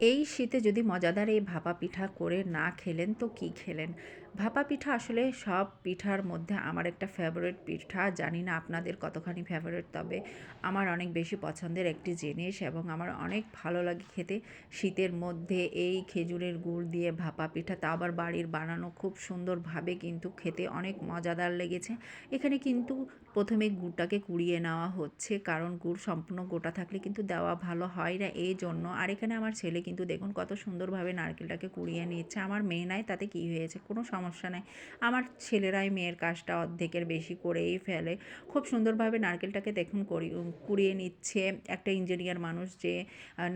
এই শীতে যদি মজাদার এই ভাপা পিঠা করে না খেলেন, তো কি খেলেন? ভাপা পিঠা আসলে সব পিঠার মধ্যে আমার একটা ফেভারিট পিঠা। জানি না আপনাদের কতখানি ফেভারিট তবে আমার অনেক বেশি পছন্দের একটি জিনিস এবং আমার অনেক ভালো লাগে খেতে। শীতের মধ্যে এই খেজুরের গুড় দিয়ে ভাপা পিঠা, তা আবার বাড়ির বানানো খুব সুন্দরভাবে কিন্তু খেতে অনেক মজাদার লেগেছে। এখানে কিন্তু প্রথমে গুড়টাকে কুড়িয়ে নেওয়া হচ্ছে, কারণ গুড় সম্পূর্ণ গোটা থাকলে কিন্তু দেওয়া ভালো হয় না, এই জন্য আর এখানে আমার ছেলে কিন্তু দেখুন কত সুন্দরভাবে নারকেলটাকে কুড়িয়ে নিচ্ছে। আমার মেয়ে নাই তাতে কি হয়েছে? কোনো সমস্যা নাই। আমার ছেলেরাই মেয়ের কাজটা অর্ধেকের বেশি করেই ফেলে। খুব সুন্দরভাবে নারকেলটাকে দেখুন কুড়িয়ে নিচ্ছে। একটা ইঞ্জিনিয়ার মানুষ যে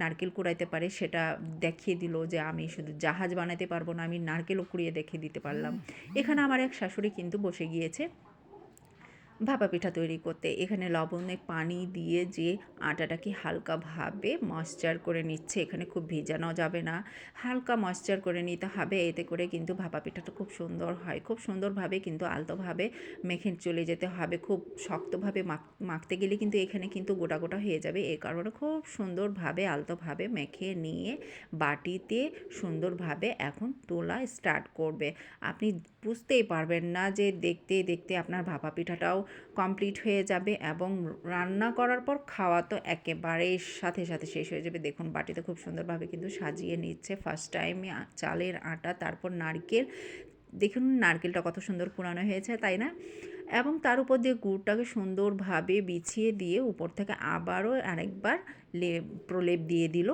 নারকেল কুড়াইতে পারে সেটা দেখিয়ে দিল যে আমি শুধু জাহাজ বানাতে পারব না, আমি নারকেলও কুড়িয়ে দেখিয়ে দিতে পারলাম। এখানে আমার এক শাশুড়ি কিন্তু বসে গিয়েছে ভাপা পিঠা তৈরি করতে। এখানে লবণে পানি দিয়ে যে আটাটাকে হালকাভাবে ময়শ্চার করে নিচ্ছে, এখানে খুব ভেজানো যাবে না। হালকা ময়েশ্চার করে নিতে হবে, এতে করে কিন্তু ভাপা পিঠাটা খুব সুন্দর হয়। খুব সুন্দরভাবে কিন্তু আলতোভাবে মেখে চলে যেতে হবে। খুব শক্তভাবে মাখ, মাখতে গেলে কিন্তু এখানে কিন্তু গোটা গোটা হয়ে যাবে। এই কারণে খুব সুন্দরভাবে আলতোভাবে মেখে নিয়ে বাটিতে সুন্দরভাবে এখন তোলা স্টার্ট করবে। আপনি বুঝতেই পারবেন না যে দেখতে দেখতে আপনার ভাপা পিঠাটাও কমপ্লিট হয়ে যাবে এবং রান্না করার পর খাওয়া তো একেবারে সাথে সাথে শেষ হয়ে যাবে। দেখুন বাটিতে খুব সুন্দরভাবে কিন্তু সাজিয়ে নিচ্ছে। ফার্স্ট টাইমে চালের আটা, তারপর নারকেল। দেখুন, নারকেলটা কত সুন্দর কুড়ানো হয়েছে, তাই না? এবং তার উপর দিয়ে গুড়টাকে সুন্দরভাবে বিছিয়ে দিয়ে উপর থেকে আবারও আরেকবার লেপ প্রলেপ দিয়ে দিল।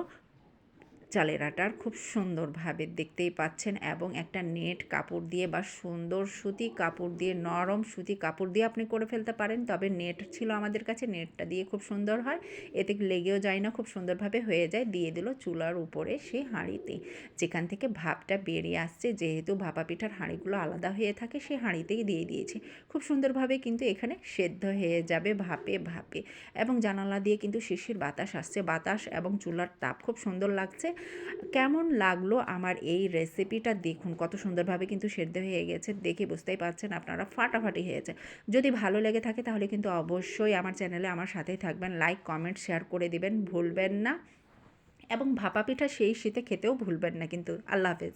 চালের আটার খুব সুন্দরভাবে দেখতেই পাচ্ছেন এবং একটা নেট কাপড় দিয়ে বা সুন্দর সুতি কাপড় দিয়ে, নরম সুতি কাপড় দিয়ে আপনি করে ফেলতে পারেন। তবে নেট ছিল আমাদের কাছে, নেটটা দিয়ে খুব সুন্দর হয়। এতে লেগেও যায় না, খুব সুন্দরভাবে হয়ে যায়। দিয়ে দিল চুলার উপরে সেই হাঁড়িতে। যেখান থেকে ভাপটা বেরিয়ে আসছে, যেহেতু ভাপা পিঠার হাঁড়িগুলো আলাদা হয়ে থাকে সেই হাঁড়িতেই দিয়ে দিয়েছে। খুব সুন্দরভাবে কিন্তু এখানে সেদ্ধ হয়ে যাবে ভাপে ভাপে। এবং জানালা দিয়ে কিন্তু শিশির বাতাস আসছে। বাতাস এবং চুলার তাপ খুব সুন্দর লাগছে। কেমন লাগল আমার এই রেসিপিটা দেখুন? কত সুন্দরভাবে কিন্তু সেদ্ধ হয়ে গেছে, দেখে বুঝতেই পারছেন আপনারা ফাটাফাটি হয়েছে। যদি ভালো লেগে থাকে তাহলে কিন্তু অবশ্যই আমার চ্যানেলে আমার সাথেই থাকবেন লাইক কমেন্ট শেয়ার করে দিবেন, ভুলবেন না। এবং ভাপা পিঠা সেই শীতে খেতেও ভুলবেন না কিন্তু। আল্লাহ হাফেজ।